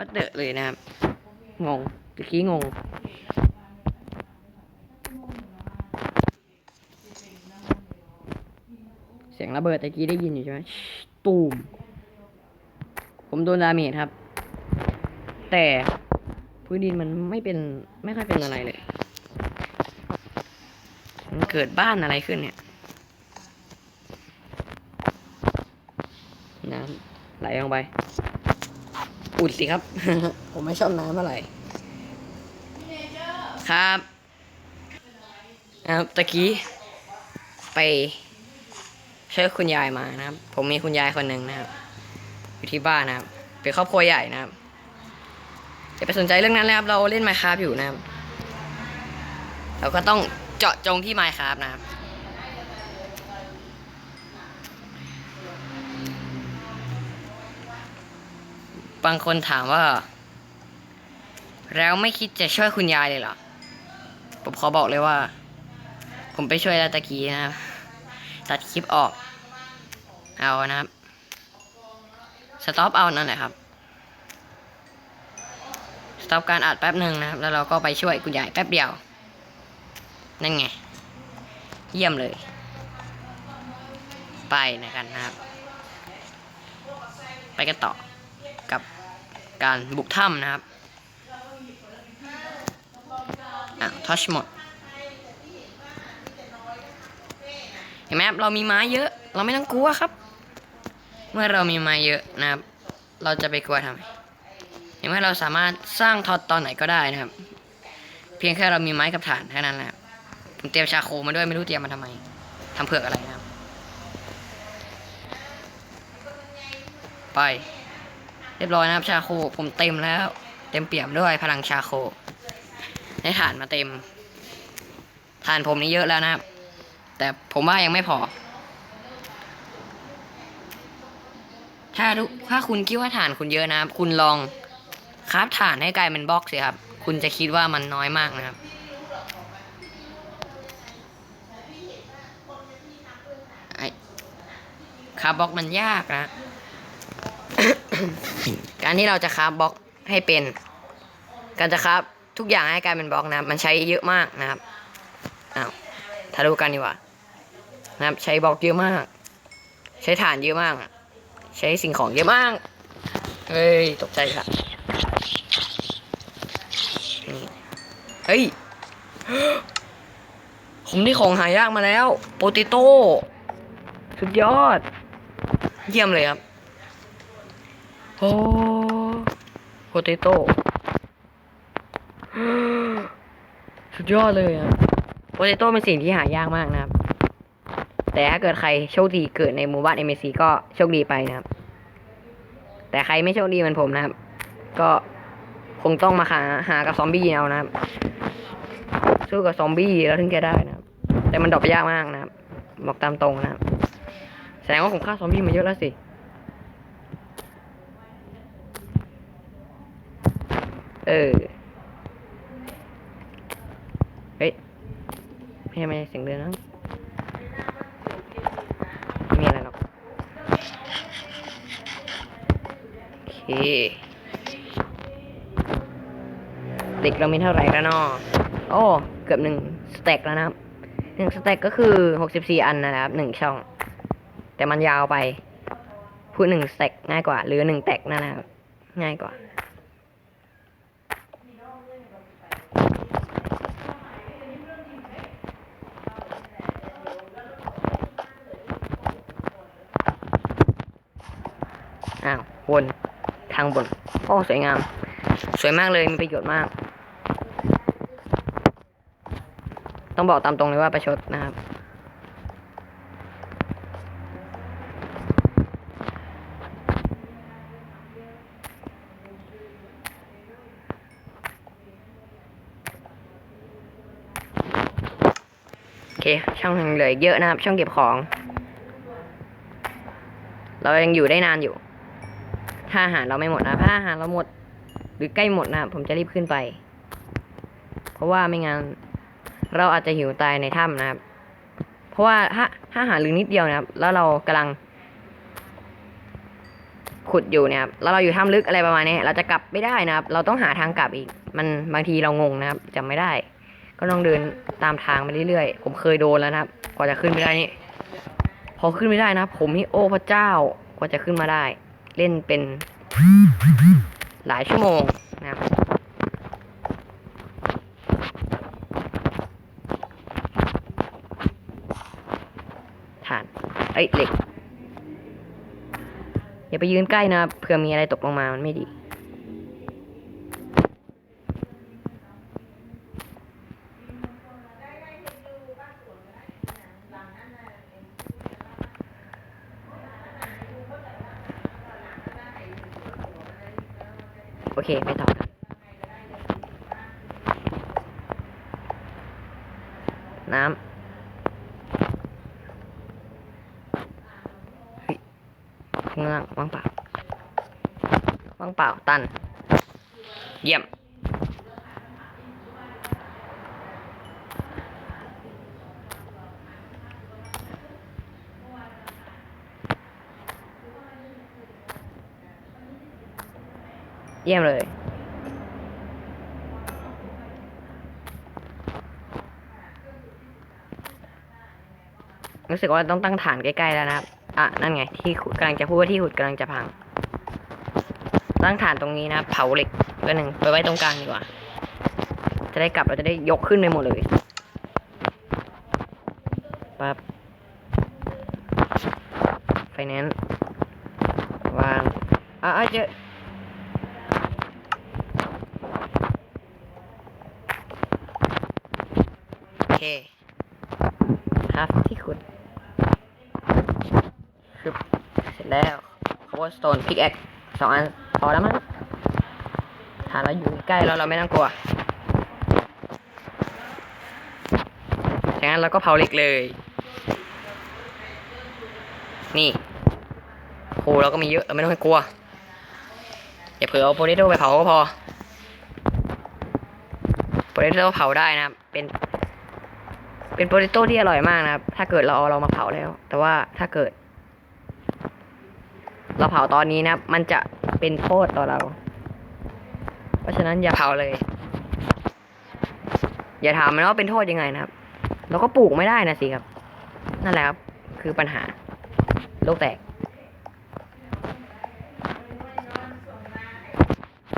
วัดเดอะเลยนะครับ งงตะกี้งง เสียงระเบิดตะกี้ได้ยินอยู่ใช่ไหมตูม ผมโดนดาเมจครับ แต่พื้นดินมันไม่เป็นไม่ค่อยเป็นอะไรเลย มันเกิดบ้านอะไรขึ้นเนี่ย น้ำไหลลงไป อุดสิครับ ผมไม่ชอบน้ำอะไร ครับนะครับตะกี้ไปช่วยคุณยายมานะครับ ผมมีคุณยายคนหนึ่งนะครับอยู่ที่บ้านนะครับเป็นครอบครัวใหญ่นะครับอย่าไปสนใจเรื่องนั้นเลยครับ เราเล่นไมค์ครับอยู่นะครับ เราก็ต้องเจาะจงที่ไมค์ครับนะครับ บางคนถามว่า แล้วไม่คิดจะช่วยคุณยายเลยเหรอ ผมขอบอกเลยว่า ผมไปช่วยแล้วตะกี้นะครับ ตัดคลิปออก เอานะครับ สต็อปเอานั่นแหละครับ สต็อปการอัดแป๊บหนึ่งนะครับ แล้วเราก็ไปช่วยคุณยายแป๊บเดียว นั่นไง เยี่ยมเลย ไปนะกันนะครับ ไปกันต่อ การบุกถ้ำนะครับอะทัชหมดเห็นไหมครับเรามีไม้เยอะ เราไม่ต้องกลัวครับ เมื่อเรามีไม้เยอะนะครับ เราจะไปกลัวทำไมเห็นไหมเราสามารถสร้างทอดตอนไหนก็ได้นะครับ เพียงแค่เรามีไม้กับถ่านแค่นั้นแหละผมเตรียมชาโคมาด้วยไม่รู้เตรียมมาทำไมทำเผือกอะไรนะครับ ไป เรียบร้อยนะครับชาโค ผมเต็มแล้ว เต็มเปี่ยมด้วยพลังชาโค ได้ฐานมาเต็มฐานผมนี่เยอะแล้วนะครับ แต่ผมว่ายังไม่พอ ถ้าถ้าคุณคิดว่าฐานคุณเยอะนะครับ คุณลองคราฟฐานให้กลายเป็นบล็อกสิครับ คุณจะคิดว่ามันน้อยมากนะครับไอคราบ็อกมันยากนะ การที่เราจะคราฟบล็อกให้เป็น การจะคราฟทุกอย่างให้กลายเป็นบล็อกนะครับ มันใช้เยอะมากนะครับอ้าวถ้าดูกันดีกว่านะครับ ใช้บล็อกเยอะมาก ใช้ฐานเยอะมาก ใช้สิ่งของเยอะมาก เฮ้ยตกใจค่ะนี่เฮ้ย ผมได้ของหายากมาแล้ว โปเตโต้ สุดยอด เยี่ยมเลยครับ โอ้โปเตโต้สุดยอดเลยครับโปเตโต้เป็นสิ่งที่หายากมากนะครับ แต่ถ้าเกิดใครโชคดีเกิดในหมู่บ้าน MSC ก็โชคดีไปนะครับ แต่ใครไม่โชคดีเหมือนผมนะครับ ก็คงต้องมาหาหากับซอมบี้เอานะครับ สู้กับซอมบี้แล้วถึงจะได้นะครับ แต่มันดรอปยากมากนะครับ บอกตามตรงนะครับ แสดงว่าผมฆ่าซอมบี้มาเยอะแล้วสิ เออ เฮ้ยไม่ใช่ไม่ใช่เสียงเดินนะไม่มีอะไรหรอก โอเค เด็กเรามีเท่าไหร่แล้วเนาะโอ้ เกือบหนึ่งสเต็กแล้วนะครับหนึ่งสเต็กก็คือหกสิบสี่อันนะครับหนึ่งช่อง แต่มันยาวไป พูดหนึ่งสเต็กง่ายกว่า หรือหนึ่งแตกนั่นนะครับง่ายกว่า อ้า วนทางบน โอ้ สวยงาม สวยมากเลย มีประโยชน์มาก ต้องบอกตามตรงเลยว่าประชดนะครับ โอเค ช่องยังเหลือเยอะนะครับ ช่องเก็บของ เรายังอยู่ได้นานอยู่ ถ้าอาหารเราไม่หมดนะถ้าอาหารเราหมด หรือใกล้หมดนะผมจะรีบขึ้นไป เพราะว่าไม่งั้นเราอาจจะหิวตายในถ้ำนะครับ เพราะว่าถ้าถ้าอาหารเหลือนิดเดียวนะครับ แล้วเรากำลัง ขุดอยู่เนี่ยครับแล้วเราอยู่ถ้ำลึกอะไรประมาณนี้ เราจะกลับไม่ได้นะครับ เราต้องหาทางกลับอีก มันบางทีเรางงนะครับจำไม่ได้ ก็ต้องเดินตามทางไปเรื่อยๆ ผมเคยโดนแล้วนะครับกว่าจะขึ้นไม่ได้นี่พอขึ้นไม่ได้นะ ผมนี่โอ้พระเจ้ากว่าจะขึ้นมาได้ เล่นเป็นหลายชั่วโมงนะครับฐานเอ้ยเหล็ก อย่าไปยืนใกล้นะเผื่อมีอะไรตกลงมามันไม่ดี โอเค ไม่ต่อกันน้ำเฮ้ยข้างล่างว่างเปล่าว่างเปล่าตัน เยี่ยม เยี่ยมเลยรู้สึกว่าต้องตั้งฐานใกล้ๆแล้วนะครับ อะ นั่นไง ที่กำลังจะพูดว่าที่ขุดกำลังจะพัง ตั้งฐานตรงนี้นะ เผาเหล็กก็หนึ่งไปไว้ตรงกลางดีกว่า จะได้กลับเราจะได้ยกขึ้นไปหมดเลยปั๊บไฟแนนซ์วาง อะอะเจอ โอเค ครับที่ขุดคือเสร็จแล้ว cobblestone pickaxe สองอันพอแล้วมั้งฐานเราอยู่ใกล้แล้วเราไม่ต้องกลัวดังนั้นเราก็เผาเหล็กเลย นี่โหเราก็มีเยอะเราไม่ต้องให้กลัว อย่าเผลอเอาโพเตโต้ไปเผาก็พอโพเตโต้เผาได้นะครับ เป็นเป็นโปเตโต้ที่อร่อยมากนะครับ ถ้าเกิดเราเอาเรามาเผาแล้ว แต่ว่าถ้าเกิด เราเผาตอนนี้นะมันจะเป็นโทษต่อเรา เพราะฉะนั้นอย่าเผาเลย อย่าถามมันว่าเป็นโทษยังไงนะครับ เราก็ปลูกไม่ได้นะสิครับ นั่นแหละครับ คือปัญหาโลกแตก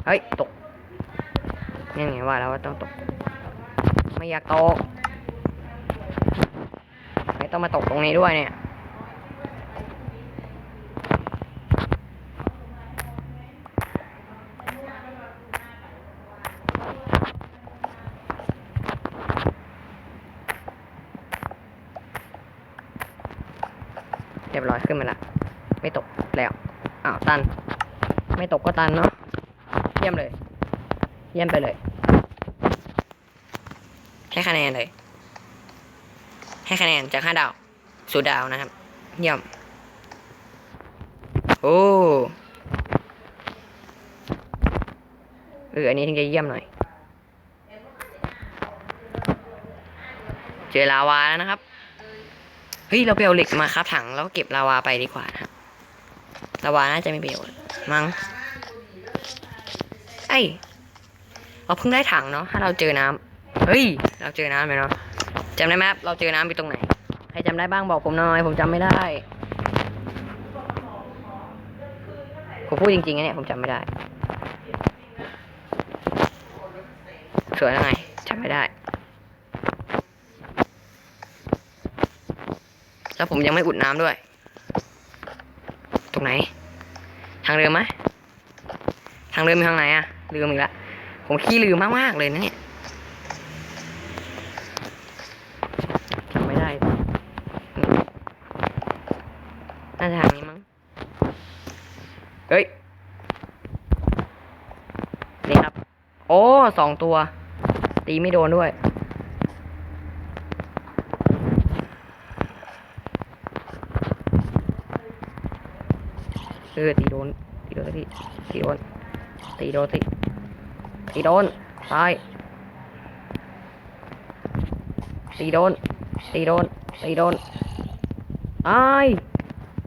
เฮ้ย ตกนี่ไงว่าแล้วว่าต้องตก ไม่อยากตก ต้องมาตกตรงนี้ด้วยเนี่ยเรียบร้อยขึ้นมาละ ไม่ตกแล้วอ้าวตัน ไม่ตกก็ตันเนาะเยี่ยมเลย เยี่ยมไปเลย ให้คะแนนเลย ให้คะแนนจากห้าดาวศูดาวนะครับ เยี่ยม โอ้เอออันนี้ถึงจะเยี่ยมหน่อย เจอลาวาแล้วนะครับ เฮ้ย เราไปเอาเหล็กมาครับถังแล้วก็เก็บลาวาไปดีกว่านะครับลาวาน่าจะไมีประโยชน์มั้งไอเราเพิ่งได้ถังเนาะถ้าเราเจอน้ำเฮ้ย เราเจอน้ำไหมเนาะ จำได้ไหมครับเราเจอน้ำไปตรงไหน ใครจำได้บ้างบอกผมหน่อย ผมจำไม่ได้ ผมพูดจริงๆนะเนี่ยผมจำไม่ได้ สวยยังไงจำไม่ได้ แล้วผมยังไม่อุดน้ำด้วย ตรงไหน ทางเดิมไหมทางเดิมมีทางไหนอะลืมอีกแล้วผมขี้ลืมมากๆเลยนะเนี่ยจำไม่ได้น่าจะทางนี้มั้ง เฮ้ย นี่ครับ โอ้สองตัว ตีไม่โดนด้วย เออตีโดน ตีโดนตีตีโดน ตีโดนสิตีโดนตายตีโดน ตีโดน ตีโดนตาย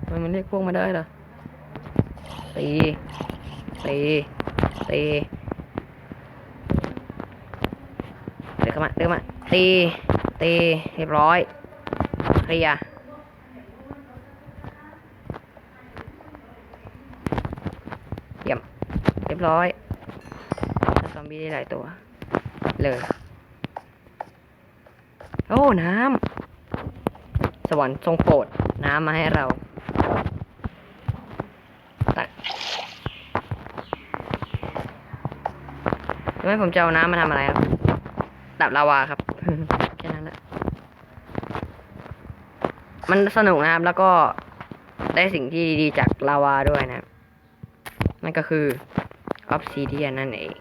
ทำไมมันเรียกพวกมาได้ล่ะตีตีตีเดินเข้ามาเดินเข้ามา ตี ตี เรียบร้อย เคลียร์เยี่ยม เรียบร้อยซอมบี้ได้หลายตัว เลย โอ้ น้ำ สวรรค์ทรงโปรด น้ำมาให้เราตักไม่ผมจะเอาน้ำมาทำอะไรครับ ดับลาวาครับ แค่นั้นแหละ มันสนุกนะครับ แล้วก็ได้สิ่งที่ดีๆจากลาวาด้วยนะ นั่นก็คือออฟซิเดียนนั่นเอง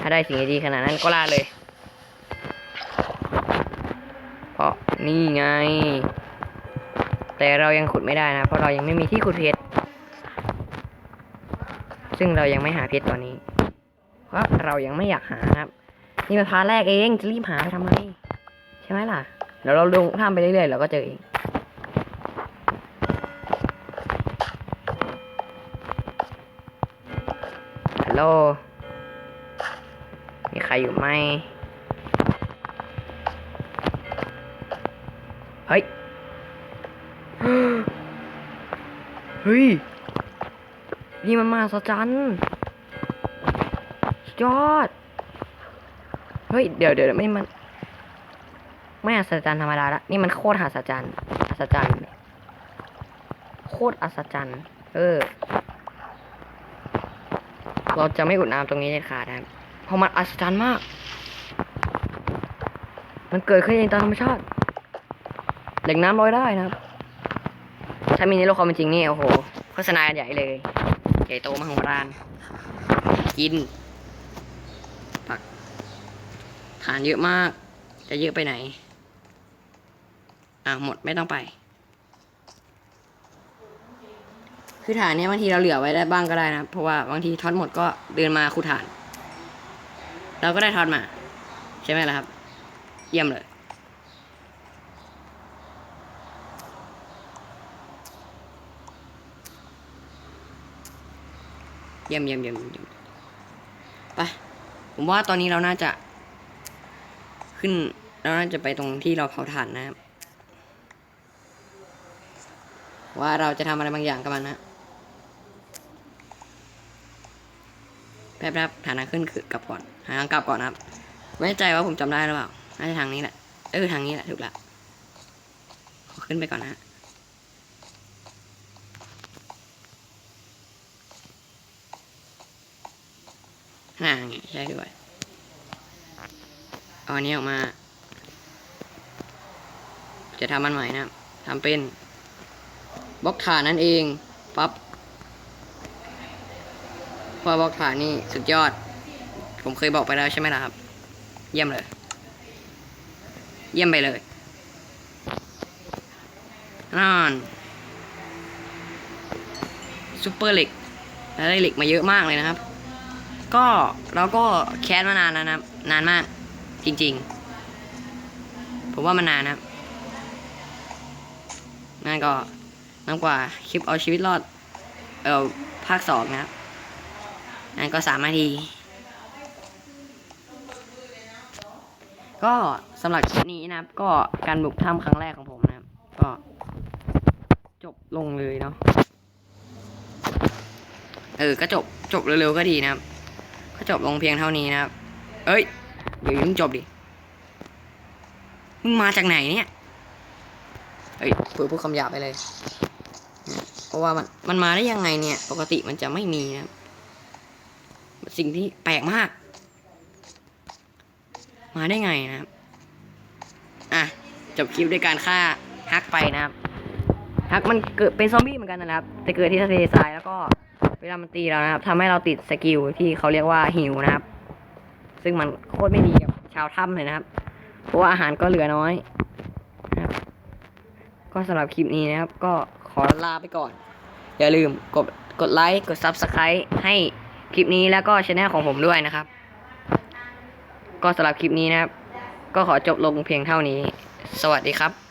ถ้าได้สิ่งดีๆขนาดนั้นก็ล่าเลย เพราะนี่ไง แต่เรายังขุดไม่ได้นะ เพราะเรายังไม่มีที่ขุดเพชร ซึ่งเรายังไม่หาเพชรตอนนี้ เพราะเรายังไม่อยากหาครับ นี่เป็นพาร์ทแรกเอง จะรีบหาไปทำไม ใช่ไหมล่ะ เดี๋ยวเราลงทำไปเรื่อยๆเราก็เจอเองฮัลโหลมีใครอยู่ไหมเฮ้ย เฮ้ย นี่มันมาสจันสุดยอด เฮ้ย เดี๋ยวเดี๋ยวไม่มัน ไม่อัศจรรย์ธรรมดาละนี่มันโคตรอัศจรรย์อัศจรรย์โคตรอัศจรรย์เออ เราจะไม่อุดน้ำตรงนี้เด็ดขาดนะเพราะมันอัศจรรย์มาก มันเกิดขึ้นเองตามธรรมชาติเหล็กน้ำลอยได้นะครับ ถ้ามีในโลกความเป็นจริงนี่โอ้โหโฆษณาใหญ่เลย ใหญ่โตมโหฬารกิน ผัก ทานเยอะมาก จะเยอะไปไหน อะหมดไม่ต้องไป คือฐานเนี้ยบางทีเราเหลือไว้ได้บ้างก็ได้นะครับเพราะว่าบางทีทอดหมดก็เดินมาคูฐาน เราก็ได้ทอดมา ใช่ไหมล่ะครับ เยี่ยมเลยเยี่ยมเยี่ยมเยี่ยมเยี่ยมไป ผมว่าตอนนี้เราน่าจะ ขึ้น เราน่าจะไปตรงที่เราเผาถ่านนะครับ ว่าเราจะทำอะไรบางอย่างกับมันนะแป๊บๆฐานะขึ้นคือกลับก่อนหาทางกลับก่อนครับไม่แน่ใจว่าผมจำได้หรือเปล่าน่าจะทางนี้แหละเออทางนี้แหละถูกละขอขึ้นไปก่อนนะห่างไงใช่ด้วยเอาอันนี้ออกมา จะทำมันใหม่นะทำเป็น บล็อกฐานนั่นเองปั๊บพอบล็อกฐานนี่สุดยอด ผมเคยบอกไปแล้วใช่ไหมล่ะครับ เยี่ยมเลย เยี่ยมไปเลยนั่นซูเปอร์เหล็กแล้วได้เหล็กมาเยอะมากเลยนะครับ ก็เราก็แคสมานานแล้วนะครับนานมาก จริง ๆ ผมว่ามันนานนะนั่นก็ น้ำกว่าคลิปเอาชีวิตรอด เออภาคสองนะครับนั่นก็สามนาที ก็สำหรับคลิปนี้นะครับ ก็การบุกถ้ำครั้งแรกของผมนะครับ ก็จบลงเลยเนาะเออ ก็จบจบเร็วๆก็ดีนะครับ ก็จบลงเพียงเท่านี้นะครับ เอ้ยเดี๋ยวยังจบดิ มึงมาจากไหนเนี่ยเฮ้ยเผื่อพูดคำหยาบไปเลย เพราะว่ามันมันมาได้ยังไงเนี่ย ปกติมันจะไม่มีนะครับสิ่งที่แปลกมาก มาได้ไงนะครับ อะ จบคลิปด้วยการฆ่าฮักไปนะครับฮักมันเกิดเป็นซอมบี้เหมือนกันนะครับ แต่เกิดที่ทะเลทรายแล้วก็เวลามันตีเรานะครับทำให้เราติดสกิลที่เขาเรียกว่าหิวนะครับ ซึ่งมันโคตรไม่ดีกับชาวถ้ำเลยนะครับ เพราะว่าอาหารก็เหลือน้อยนะครับ ก็สำหรับคลิปนี้นะครับ ก็ ขอลาไปก่อน อย่าลืมกดกดไลค์กด Subscribe ให้คลิปนี้แล้วก็ช anel ของผมด้วยนะครับ ก็สำหรับคลิปนี้นะครับ ก็ขอจบลงเพียงเท่านี้ สวัสดีครับ